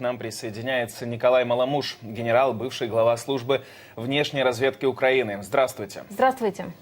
К нам присоединяется Николай Маламуш, генерал, бывший глава службы внешней разведки Украины. Здравствуйте. Здравствуйте.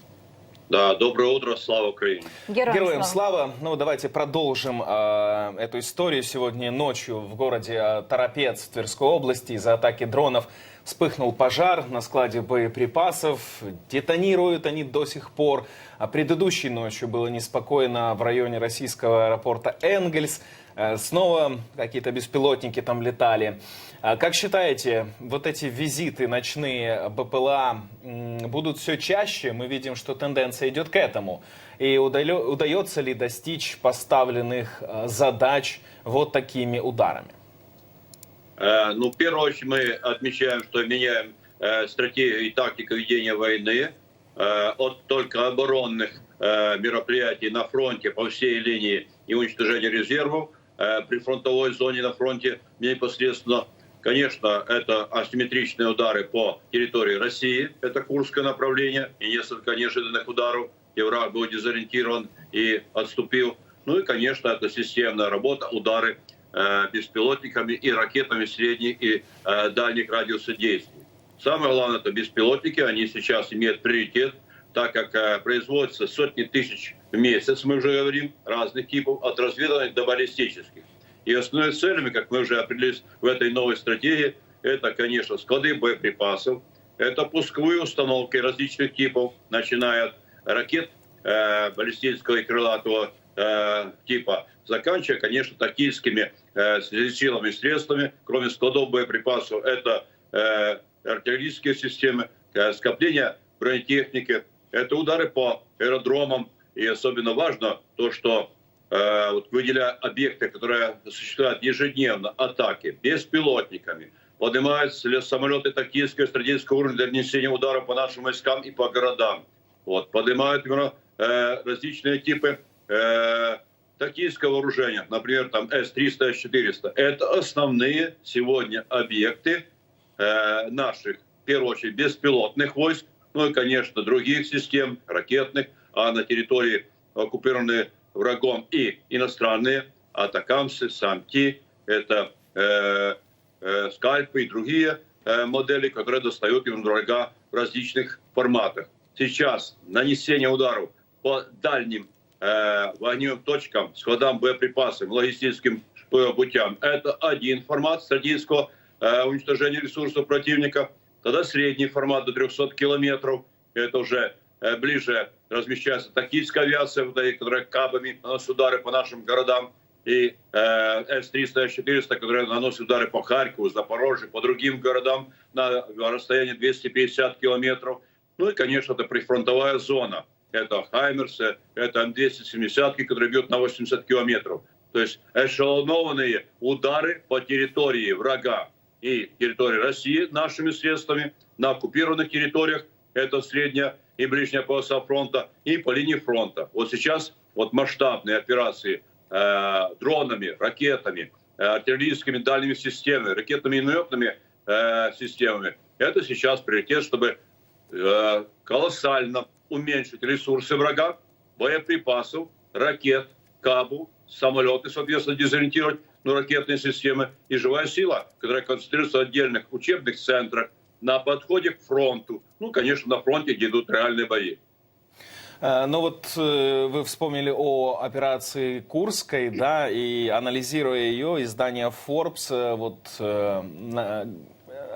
Да, доброе утро, слава Украине. Героям, Героям слава. слава. Ну, давайте продолжим э, эту историю. Сегодня ночью в городе э, Торопец Тверской области из-за атаки дронов вспыхнул пожар на складе боеприпасов. Детонируют они до сих пор. А предыдущей ночью было неспокойно в районе российского аэропорта Энгельс. Э, Снова какие-то беспилотники там летали. А Как считаете, вот эти визиты ночные БПЛА будут все чаще? Мы видим, что тенденция идет к этому. И удается ли достичь поставленных э, задач вот такими ударами? Э, ну, в первую очередь мы отмечаем, что меняем стратегию и тактику ведения войны от только оборонных мероприятий на фронте по всей линии и уничтожения резервов при фронтовой зоне на фронте непосредственно. Конечно, это асимметричные удары по территории России, это Курское направление, и несколько неожиданных ударов, где враг был дезориентирован и отступил. Ну и, конечно, это системная работа, удары э, беспилотниками и ракетами средних и э, дальних радиуса действий. Самое главное, это беспилотники, они сейчас имеют приоритет, так как э, производится сотни тысяч в месяц, мы уже говорим, разных типов, от разведывательных до баллистических. И основными целями, как мы уже определились в этой новой стратегии, это, конечно, склады боеприпасов, это пусковые установки различных типов, начиная от ракет э, баллистического и крылатого э, типа, заканчивая, конечно, тактическими э, силами и средствами, кроме складов боеприпасов, это э, артиллерийские системы, э, скопление бронетехники, это удары по аэродромам, и особенно важно то, что э, вот выделяя объекты, которые осуществляют ежедневно атаки беспилотниками, поднимаются самолеты тактического и стратегического уровня для нанесения ударов по нашим войскам и по городам. Вот, поднимают э, различные типы э, тактического вооружения, например, там С-300, С-400. Это основные сегодня объекты э, наших, в первую очередь, беспилотных войск, ну и, конечно, других систем, ракетных, а на территории оккупированные врагом и иностранные, атакамсы, самти, это э, э, скальпы и другие э, модели, которые достают им врага в различных форматах. Сейчас нанесение ударов по дальним э, огневым точкам, складам боеприпасов, логистическим э, путям, это один формат стратегического э, уничтожения ресурсов противника. Тогда средний формат до 300 километров, это уже э, ближе размещается тактическая авиация, вот эти, которая кабами наносит удары по нашим городам, и э, С-300, С-400, которые наносят удары по Харькову, Запорожью, по другим городам на расстоянии 250 километров. Ну и, конечно, это прифронтовая зона. Это Хаймерсы, это М-270, которые бьют на 80 километров. То есть эшелонованные удары по территории врага и территории России нашими средствами на оккупированных территориях, это средняя и ближняя полоса фронта, и по линии фронта. Вот сейчас вот масштабные операции э, дронами, ракетами, э, артиллерийскими дальними системами, ракетными и минометными э, системами, это сейчас приоритет, чтобы э, колоссально уменьшить ресурсы врага, боеприпасов, ракет, кабу, самолеты, соответственно, дезориентировать, ну, ракетные системы и живая сила, которая концентрируется в отдельных учебных центрах на подходе к фронту. Ну, конечно, на фронте, где идут реальные бои. Э, Ну вот э, вы вспомнили о операции Курской, да, и анализируя ее, издание Forbes, э, вот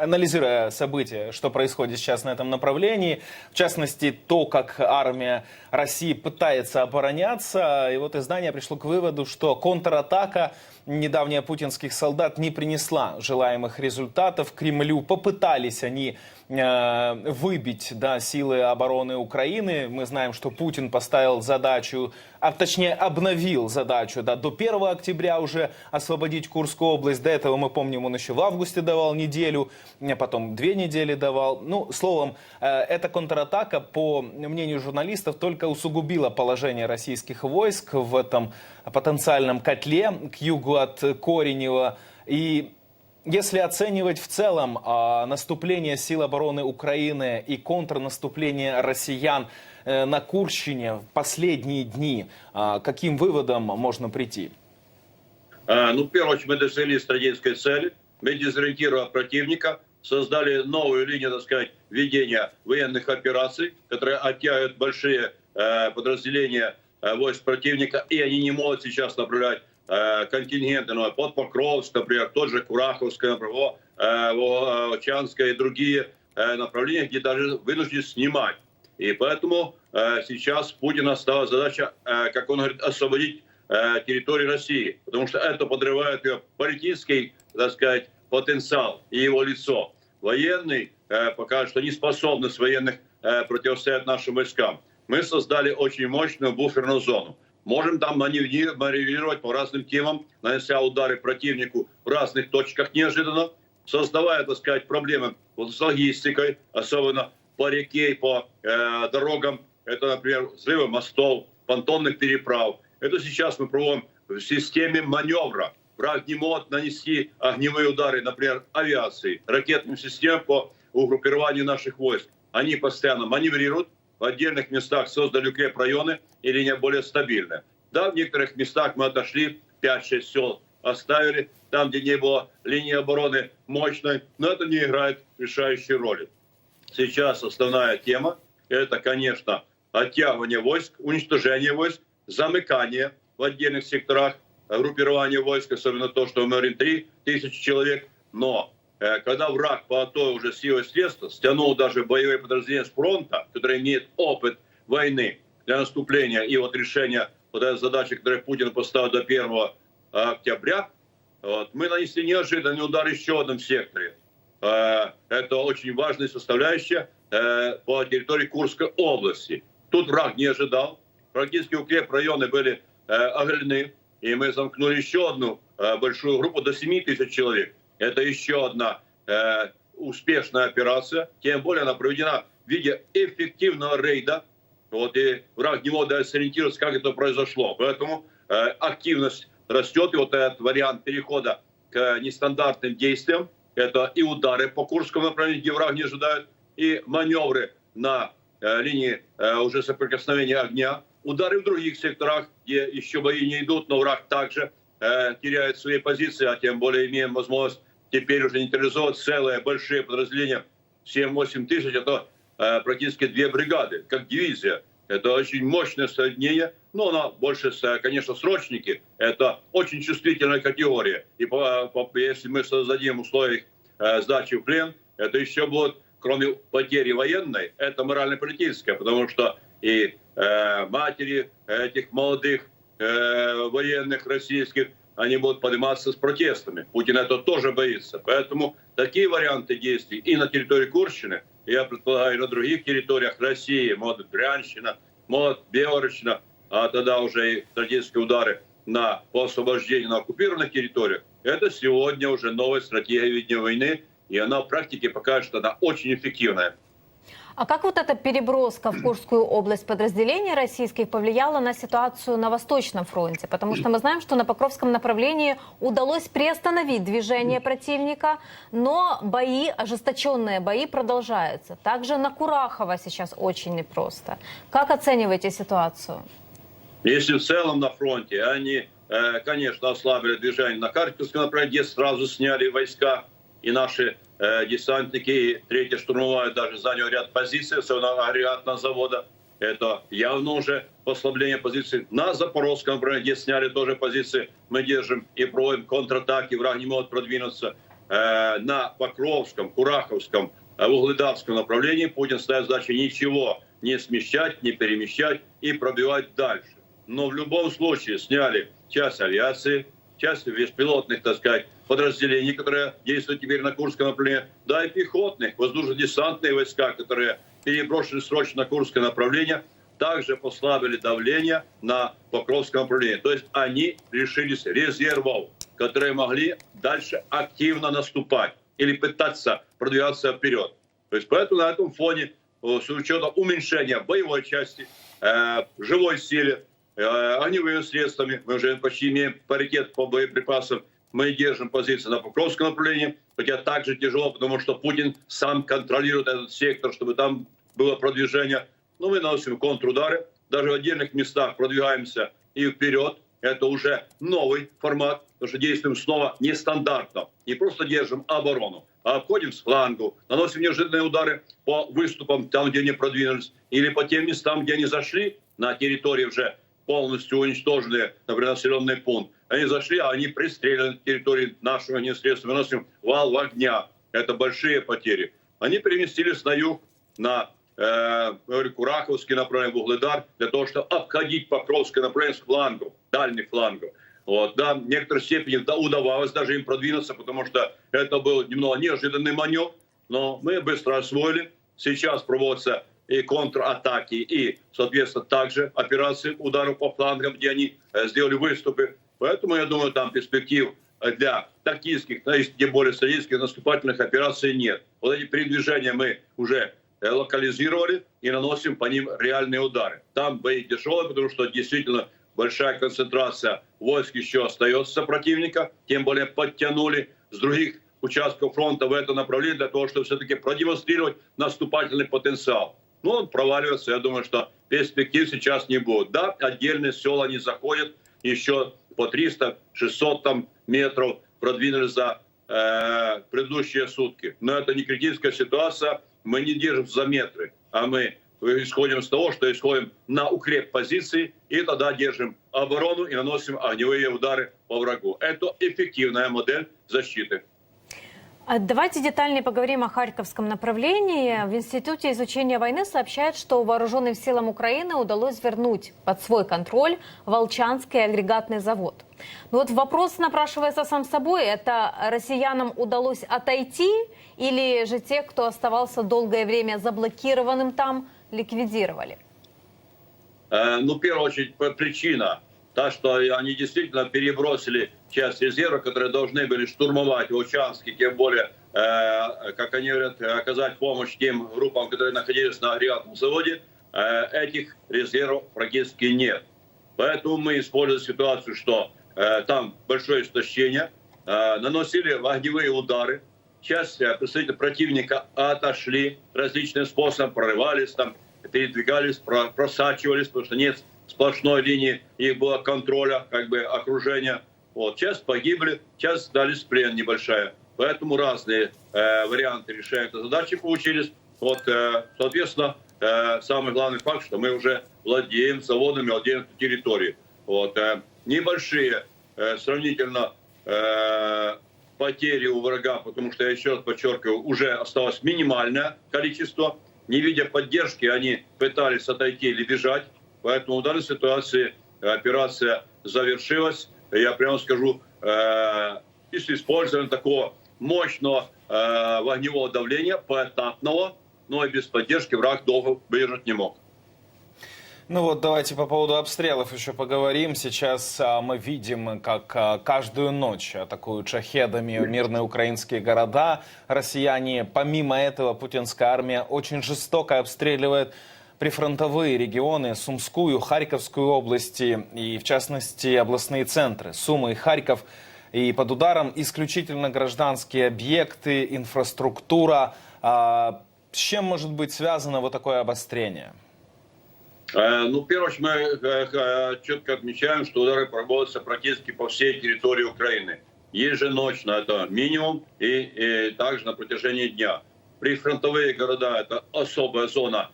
анализируя события, что происходит сейчас на этом направлении, в частности, то, как армия России пытается обороняться, и вот издание пришло к выводу, что контратака недавняя путинских солдат не принесла желаемых результатов. Кремлю попытались они выбить да, силы обороны Украины. Мы знаем, что Путин поставил задачу, а точнее обновил задачу да, до 1 октября уже освободить Курскую область. До этого, мы помним, он еще в августе давал неделю, а потом две недели давал. Ну, словом, э, эта контратака, по мнению журналистов, только усугубила положение российских войск в этом потенциальном котле к югу от Коренева. И если оценивать в целом а, наступление сил обороны Украины и контрнаступление россиян э, на Курщине в последние дни, а, каким выводом можно прийти? Э, Ну, в первую очередь, мы достигли стратегической цели. мы дезориентировали противника, создали новую линию, так сказать, ведения военных операций, которые оттягивают большие э, подразделения э, войск противника, и они не могут сейчас направлять контингенты, ну, под Покровск, например, тот же Кураховское, например, во, э, э, и другие э, направления, где даже вынуждены снимать. И поэтому э, сейчас Путина стала задача, э, как он говорит, освободить э, территорию России, потому что это подрывает ее политический, так сказать, потенциал и его лицо. Военный э, пока что не способны с военных э, противостоять нашим войскам. Мы создали очень мощную буферную зону. Можем там маневри- маневрировать по разным темам, нанося удары противнику в разных точках неожиданно, создавая, так сказать, проблемы вот с логистикой, особенно по реке и по э, дорогам. Это, например, взрывы мостов, понтонных переправ. Это сейчас мы проводим в системе маневра. Враг не может нанести огневые удары, например, авиации, ракетным системам по угруппированию наших войск. Они постоянно маневрируют, в отдельных местах создали укрепрайоны и линия более стабильная. Да, в некоторых местах мы отошли, 5-6 сел оставили, там, где не было линии обороны мощной, но это не играет решающей роли. Сейчас основная тема – это, конечно, оттягивание войск, уничтожение войск, замыкание в отдельных секторах, группирование войск, особенно то, что мы говорим 3 тысячи человек. Но когда враг по той уже силой средства стянул даже боевые подразделения с фронта, которые имеют опыт войны для наступления и вот решения вот этой задачи, которую Путин поставил до 1 октября, вот, мы нанесли неожиданный удар еще в одном секторе. Э, Это очень важная составляющая э, по территории Курской области. Тут враг не ожидал. Практически укрепрайоны были э, оголены. И мы замкнули еще одну э, большую группу до 7 тысяч человек. Это еще одна э, успешная операция. Тем более она проведена в виде эффективного рейда. Вот, и враг не мог даже сориентироваться, как это произошло. Поэтому э, активность растет. И вот этот вариант перехода к нестандартным действиям, это и удары по Курскому направлению, где враг не ожидает, и маневры на э, линии э, уже соприкосновения огня, удары в других секторах, где еще бои не идут, но враг также э, теряет свои позиции, а тем более имеем возможность теперь уже нейтрализовать целые большие подразделения, 7-8 тысяч, это э, практически две бригады, как дивизия. Это очень мощное соединение, но она больше, с, конечно, срочники. Это очень чувствительная категория. И по- по- если мы создадим условия э, сдачи в плен, это еще будет, кроме потери военной, это морально-политическое, потому что и э, матери этих молодых э, военных российских, они будут подниматься с протестами. Путин это тоже боится. Поэтому такие варианты действий и на территории Курщины, я предполагаю, и на других территориях России, может, Брянщина, может, Белоручина, а тогда уже и стратегические удары на, по освобождению на оккупированных территориях, это сегодня уже новая стратегия ведения войны, и она в практике покажет, что она очень эффективная. А как вот эта переброска в Курскую область подразделений российских повлияла на ситуацию на Восточном фронте? Потому что мы знаем, что на Покровском направлении удалось приостановить движение противника, но бои, ожесточенные бои продолжаются. Также на Курахово сейчас очень непросто. Как оцениваете ситуацию? Если в целом на фронте они, э, конечно, ослабили движение на Харьковском направлении, сразу сняли войска, и наши э, десантники, и третья штурмовая даже заняли ряд позиций, особенно агрегатного завода. Это явно уже послабление позиций. На Запорожском направлении, где сняли тоже позиции, мы держим и проводим контратаки, враг не может продвинуться. Э, на Покровском, Кураховском, э, Угледарском направлении Путин ставит задачу ничего не смещать, не перемещать и пробивать дальше. Но в любом случае сняли часть авиации, часть беспилотных, так сказать, подразделений, которые действуют теперь на Курском направлении, да и пехотных, воздушно-десантные войска, которые переброшены срочно на Курское направление, также послабили давление на Покровском направлении. То есть они лишились резервов, которые могли дальше активно наступать или пытаться продвигаться вперед. То есть поэтому на этом фоне, э, с учетом уменьшения боевой части, э, живой силе, э, огневыми средствами, мы уже почти имеем паритет по боеприпасам, мы держим позиции на Покровском направлении, хотя также тяжело, потому что Путин сам контролирует этот сектор, чтобы там было продвижение. Но мы наносим контрудары, даже в отдельных местах продвигаемся и вперед, Это уже новый формат, потому что действуем снова нестандартно. Не просто держим оборону, а обходим с флангу, наносим неожиданные удары по выступам, там, где они продвинулись, или по тем местам, где они зашли на территории уже полностью уничтоженные, например, населенный пункт. Они зашли, а они пристреляны на территории нашего несредства, выносим вал огня. Это большие потери. Они переместились на юг, на э, Кураковский направление, в Угледар, для того, чтобы обходить Покровское направление с флангов, дальних флангов. Вот, да, в некоторой степени да, удавалось даже им продвинуться, потому что это был немного неожиданный маневр, но мы быстро освоили. Сейчас проводятся и контратаки, и, соответственно, также операции ударов по флангам, где они э, сделали выступы. Поэтому, я думаю, там перспектив для тактических, и тем более стратегических наступательных операций нет. Вот эти передвижения мы уже э, локализировали и наносим по ним реальные удары. Там бои тяжелые, потому что действительно большая концентрация войск еще остается противника, тем более подтянули с других участков фронта в это направление для того, чтобы все-таки продемонстрировать наступательный потенциал. Ну, он проваливается, я думаю, что перспектив сейчас не будет. Да, отдельные села не заходят, еще по 300-600 там метров продвинулись за э, предыдущие сутки. Но это не критическая ситуация, мы не держим за метры, а мы исходим из того, что исходим на укреп позиций, и тогда держим оборону и наносим огневые удары по врагу. Это эффективная модель защиты. А Давайте детальнее поговорим о Харьковском направлении. В Институте изучения войны сообщают, что вооруженным силам Украины удалось вернуть под свой контроль Волчанский агрегатный завод. Но вот вопрос напрашивается сам собой. Это россиянам удалось отойти или же тех, кто оставался долгое время заблокированным там, ликвидировали? Э, Ну, в первую очередь, причина та, что они действительно перебросили часть резерва, которые должны были штурмовать Волчанский, тем более, э, как они говорят, оказать помощь тем группам, которые находились на агрегатном заводе. Э, Этих резервов практически нет. Поэтому мы используем ситуацию, что э, там большое истощение, э, наносили огневые удары, часть э, представителей противника отошли различным способом, прорывались там, передвигались, про- просачивались, потому что нет сплошной линии, их было контроля, как бы окружения. Вот, часть погибли, часть сдались в плен небольшая. Поэтому разные э, варианты решения задачи получились. Вот, э, соответственно, э, самый главный факт, что мы уже владеем заводами, владеем территорией. Вот, э, небольшие э, сравнительно э, потери у врага, потому что, я еще раз подчеркиваю, уже осталось минимальное количество. Не видя поддержки, они пытались отойти или бежать. Поэтому в данной ситуации операция завершилась. Я прямо скажу, э, и с использованием такого мощного э, огневого давления, поэтапного, но и без поддержки враг долго выдержать не мог. Ну вот давайте по поводу обстрелов еще поговорим. Сейчас а, мы видим, как а, каждую ночь атакуют шахедами мирные украинские города. Россияне, помимо этого, путинская армия очень жестоко обстреливает прифронтовые регионы, Сумскую, Харьковскую области и, в частности, областные центры Сумы и Харьков. И под ударом исключительно гражданские объекты, инфраструктура. А, С чем может быть связано вот такое обострение? Э, Ну, в первую мы э, э, четко отмечаем, что удары проводятся практически по всей территории Украины. Еженочно это минимум и, и также на протяжении дня. Прифронтовые города – это особая зона,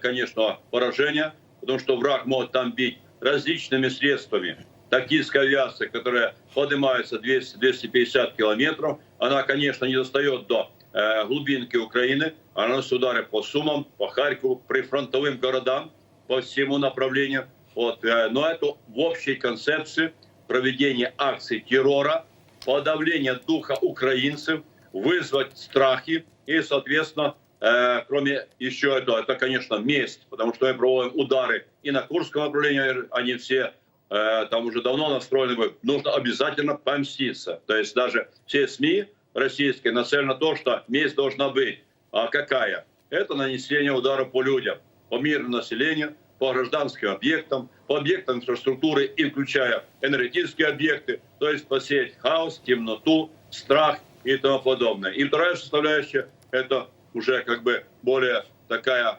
конечно, поражения, потому что враг может там бить различными средствами. Тактическая авиация, которая поднимается 200-250 километров, она, конечно, не достает до э, глубинки Украины, она наносит удары по Сумам, по Харькову, прифронтовым городам, по всему направлению. Вот. э, Но это в общей концепции проведения акций террора, подавления духа украинцев, вызвать страхи и, соответственно, э, кроме еще этого, это, конечно, месть, потому что мы проводим удары и на Курском направлении, они все э, там уже давно настроены, бы, нужно обязательно помститься. То есть даже все СМИ российские нацелены на то, что месть должна быть. А какая? Это нанесение удара по людям, по мирному населению, по гражданским объектам, по объектам инфраструктуры, и включая энергетические объекты, то есть посеять хаос, темноту, страх и тому подобное. И вторая составляющая – это уже как бы более такая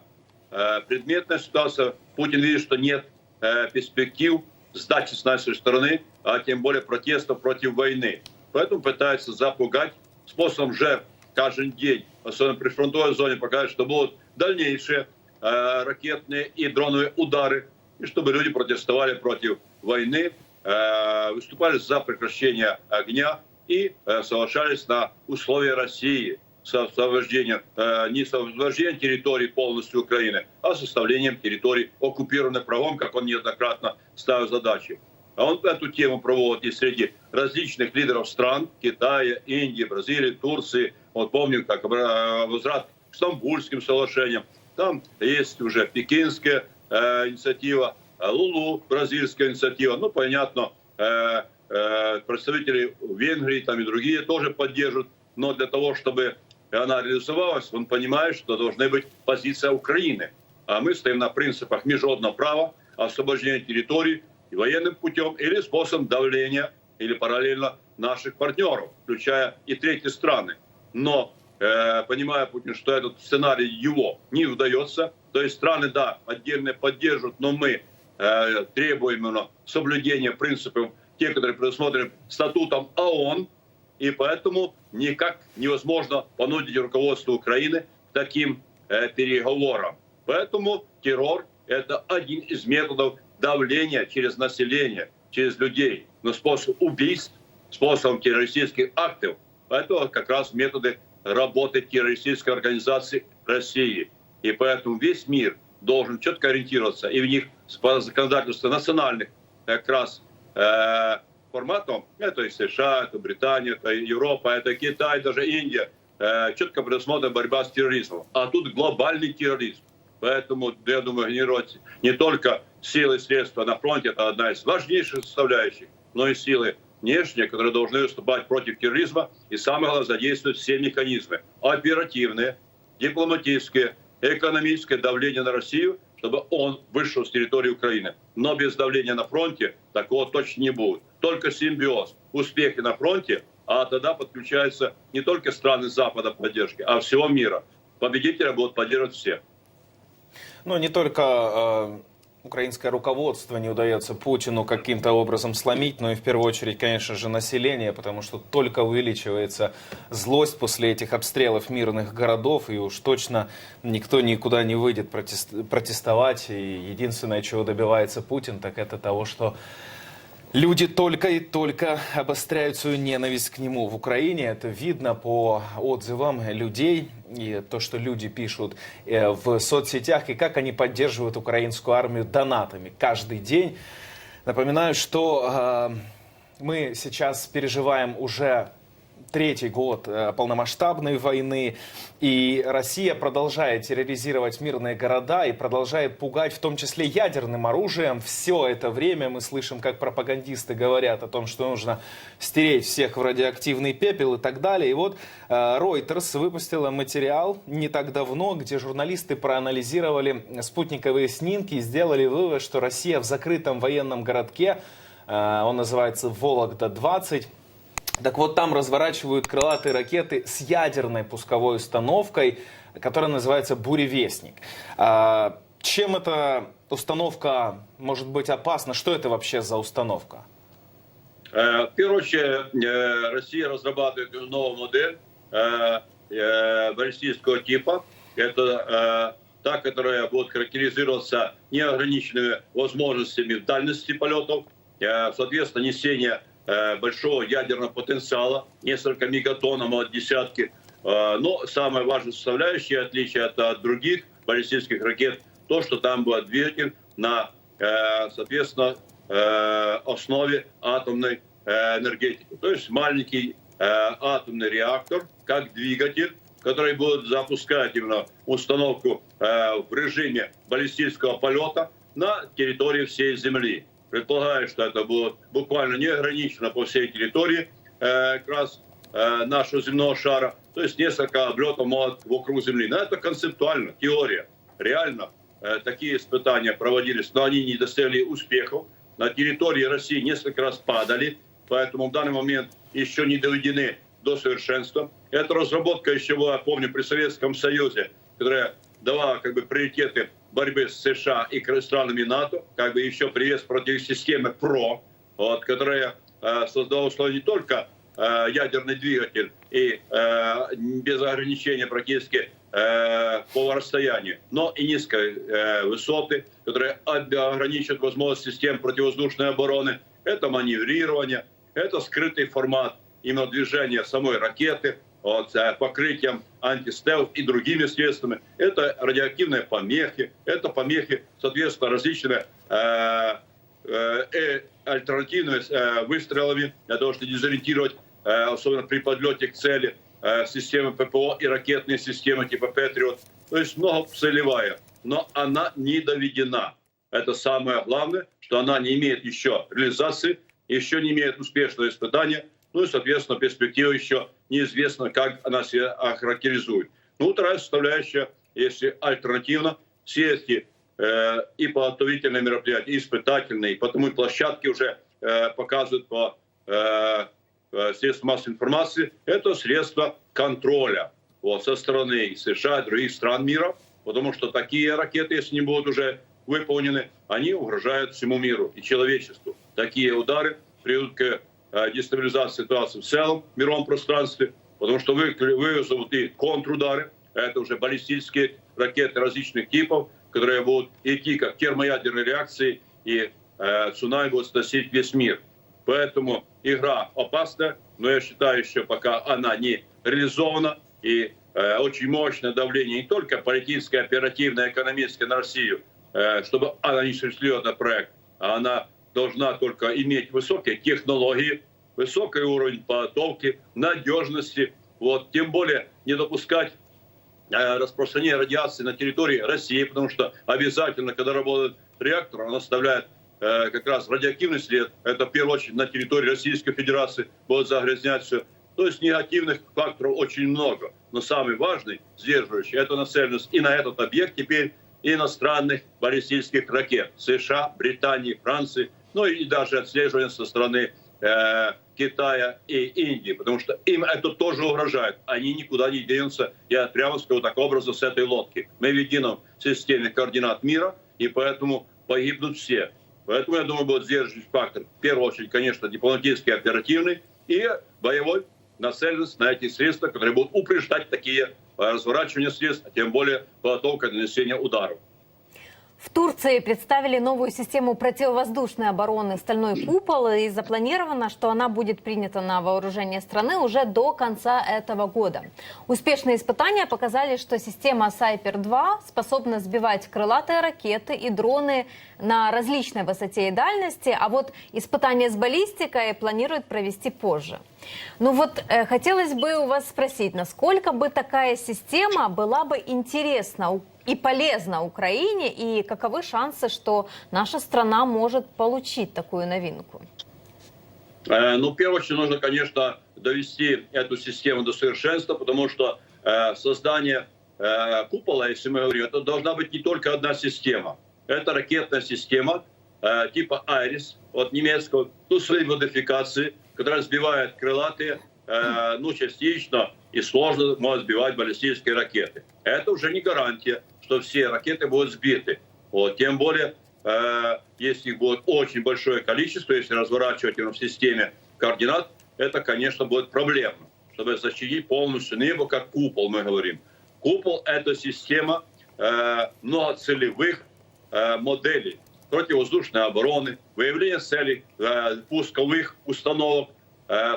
э, предметная ситуация. Путин видит, что нет э, перспектив сдачи с нашей стороны, а тем более протестов против войны. Поэтому пытаются запугать способом жертв каждый день, особенно при фронтовой зоне, показать, что будут дальнейшие э, ракетные и дроновые удары, и чтобы люди протестовали против войны, э, выступали за прекращение огня и э, соглашались на условия России освобождением, э, не с освобождением территории полностью Украины, а составлением территорий, оккупированных правом, как он неоднократно ставил задачи. А он эту тему проводит и среди различных лидеров стран, Китая, Индии, Бразилии, Турции. Вот помню, как э, возврат к Стамбульским соглашениям. Там есть уже пекинская э, инициатива, э, Лулу, бразильская инициатива. Ну, понятно, э, э, представители Венгрии там и другие тоже поддерживают. Но для того, чтобы она реализовалась, он понимает, что должна быть позиция Украины. А мы стоим на принципах международного права, освобождения территорий и военным путем или способом давления или параллельно наших партнеров, включая и третьи страны. Но э, понимая Путин, что этот сценарий его не удается, то есть страны, да, отдельно поддерживают, но мы э, требуем именно соблюдения принципов, те, которые предусмотрены статутом ООН, и поэтому никак невозможно понудить руководство Украины к таким э, переговорам. Поэтому террор – это один из методов давления через население, через людей, но способ убийств, способом террористических актов – это как раз методы работы террористической организации России. И поэтому весь мир должен четко ориентироваться и в них по законодательству национальных как раз э, форматом, это и США, это Британия, это Европа, это Китай, даже Индия, э, четко предусмотрена борьба с терроризмом. А тут глобальный терроризм. Поэтому, я думаю, генерировать не только силы и средства на фронте, это одна из важнейших составляющих, но и силы внешние, которые должны выступать против терроризма и, самое главное, задействовать все механизмы оперативные, дипломатические, экономическое давление на Россию, чтобы он вышел с территории Украины. Но без давления на фронте такого точно не будет. Только симбиоз, успехи на фронте, а тогда подключаются не только страны Запада поддержки, а всего мира. Победителя будут поддерживать все. Ну, не только э, украинское руководство не удается Путину каким-то образом сломить, но и в первую очередь, конечно же, население, потому что только увеличивается злость после этих обстрелов мирных городов, и уж точно никто никуда не выйдет протест- протестовать. И единственное, чего добивается Путин, так это того, что Люди только и только обостряют свою ненависть к нему в Украине. Это видно по отзывам людей и то, что люди пишут э, в соцсетях и как они поддерживают украинскую армию донатами каждый день. Напоминаю, что э, мы сейчас переживаем уже третий год э, полномасштабной войны, и Россия продолжает терроризировать мирные города и продолжает пугать в том числе ядерным оружием. Все это время мы слышим, как пропагандисты говорят о том, что нужно стереть всех в радиоактивный пепел и так далее. И вот э, Reuters выпустила материал не так давно, где журналисты проанализировали спутниковые снимки и сделали вывод, что Россия в закрытом военном городке, э, он называется Вологда-20, так вот, там разворачивают крылатые ракеты с ядерной пусковой установкой, которая называется «Буревестник». А, чем эта установка может быть опасна? Что это вообще за установка? Э, В первую очередь, э, Россия разрабатывает новую модель э, баллистического типа. Это та, которая будет характеризироваться неограниченными возможностями дальности полетов, соответственно, несение большого ядерного потенциала, несколько мегатонн, а может десятки. Э, Но самая важная составляющая, отличие от, от других баллистических ракет, то, что там будет двигатель на, э, соответственно, э, основе атомной э, энергетики. То есть маленький э, атомный реактор, как двигатель, который будет запускать именно установку э, в режиме баллистического полета на территории всей Земли. Предполагаю, что это будет буквально неограничено по всей территории э, как раз э, нашего земного шара, то есть несколько облетов вокруг Земли. Но это концептуально, теория. Реально э, такие испытания проводились, но они не достигли успехов. На территории России несколько раз падали, поэтому в данный момент еще не доведены до совершенства. Это разработка еще была, помню, при Советском Союзе, которая давала как бы приоритеты борьбы с США и странами НАТО, как бы еще привес против системы ПРО, вот, которая э, создала условия не только э, ядерный двигатель и э, без ограничения практически э, по расстоянию, но и низкой э, высоты, которые ограничивают возможность систем противовоздушной обороны. Это маневрирование, это скрытый формат именно движения самой ракеты, вот, э, покрытием антистелс и другими средствами. Это радиоактивные помехи, это помехи, соответственно, различными э, э, э, альтернативными э, выстрелами для того, чтобы дезориентировать, э, особенно при подлете к цели, э, системы ППО и ракетные системы типа Патриот. То есть многоцелевая, но она не доведена. Это самое главное, что она не имеет еще реализации, еще не имеет успешного испытания, ну и, соответственно, перспектива еще неизвестно, как она себя охарактеризует. Ну, вторая составляющая, если альтернативно, все э, и подготовительные мероприятия, и испытательные, потому и площадки уже э, показывают по э, э, средствам массовой информации, это средства контроля вот, со стороны США и других стран мира, потому что такие ракеты, если не будут уже выполнены, они угрожают всему миру и человечеству. Такие удары приведут к дестабилизации ситуации в целом в мировом пространстве, потому что вы- вызовут и контрудары, это уже баллистические ракеты различных типов, которые будут идти как термоядерные реакции, и э, цунами будут сносить весь мир. Поэтому игра опасная, но я считаю, что пока она не реализована, и э, очень мощное давление не только политическое, оперативное, экономическое на Россию, э, чтобы она не осуществила этот проект, а она должна только иметь высокие технологии, высокий уровень подготовки, надежности, вот, тем более не допускать э, распространения радиации на территории России, потому что обязательно, когда работает реактор, он оставляет э, как раз радиоактивный след. Это в первую очередь на территории Российской Федерации будет загрязнять все. То есть негативных факторов очень много. Но самый важный, сдерживающий, это нацеленность и на этот объект теперь иностранных баллистических ракет США, Британии, Франции, ну и даже отслеживание со стороны э, Китая и Индии, потому что им это тоже угрожает. Они никуда не денутся, я прямо скажу так образом, с этой лодки. Мы в едином системе координат мира, и поэтому погибнут все. Поэтому, я думаю, будет сдерживающий фактор. В первую очередь, конечно, дипломатический, оперативный и боевой нацеленность на эти средства, которые будут упреждать такие э, разворачивания средств, а тем более подготовка для нанесения ударов. В Турции представили новую систему противовоздушной обороны «Стальной купол» и запланировано, что она будет принята на вооружение страны уже до конца этого года. Успешные испытания показали, что система «Сайпер-2» способна сбивать крылатые ракеты и дроны на различной высоте и дальности, а вот испытания с баллистикой планируют провести позже. Ну вот, э, хотелось бы у вас спросить, насколько бы такая система была бы интересна и полезна Украине, и каковы шансы, что наша страна может получить такую новинку? Э, Ну, в первую очередь, нужно, конечно, довести эту систему до совершенства, потому что э, создание э, купола, если мы говорим, это должна быть не только одна система. Это ракетная система э, типа «Айрис» от немецкого, ну, своей модификации, которая сбивает крылатые, ну, частично и сложно может сбивать баллистические ракеты. Это уже не гарантия, что все ракеты будут сбиты. Вот, тем более, э, если их будет очень большое количество, если разворачивать его в системе координат, это, конечно, будет проблемно, чтобы защитить полностью небо, как купол, мы говорим. Купол – это система э, многоцелевых э, моделей противовоздушной обороны, выявление целей э, пусковых установок, э,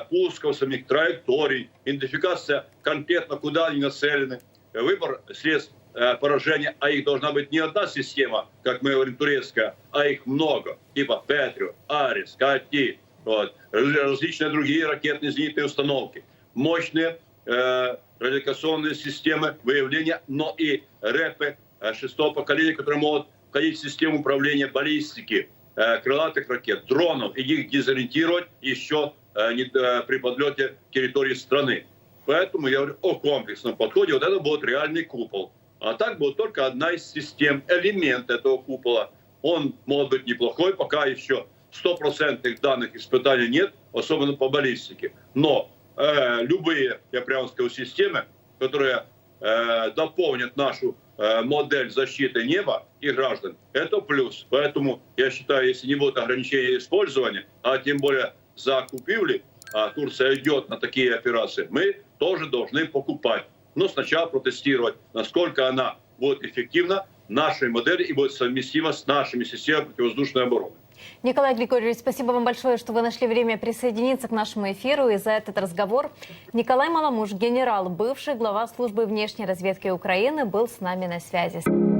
пусков самих траекторий, идентификация конкретно, куда они нацелены, выбор средств поражения, а их должна быть не одна система, как мы говорим, турецкая, а их много, типа Петрио, Арис, Кати, вот, раз- различные другие ракетные зенитные установки, мощные э, радиолокационные системы выявления, но и РЭПы шестого поколения, которые могут входить в систему управления баллистики, э, крылатых ракет, дронов, и их дезориентировать еще при подлете территории страны. Поэтому я говорю о комплексном подходе. Вот это будет реальный купол. А так будет только одна из систем, элемент этого купола. Он может быть неплохой, пока еще стопроцентных данных испытаний нет, особенно по баллистике. Но э, любые, я прямо скажу, системы, которые э, дополнят нашу э, модель защиты неба и граждан, это плюс. Поэтому я считаю, если не будет ограничения использования, а тем более закупили, а Турция идет на такие операции, мы тоже должны покупать. Но сначала протестировать, насколько она будет эффективна нашей модели и будет совместима с нашими системами противовоздушной обороны. Николай Григорьевич, спасибо вам большое, что вы нашли время присоединиться к нашему эфиру и за этот разговор. Николай Маламуш, генерал, бывший глава службы внешней разведки Украины, был с нами на связи.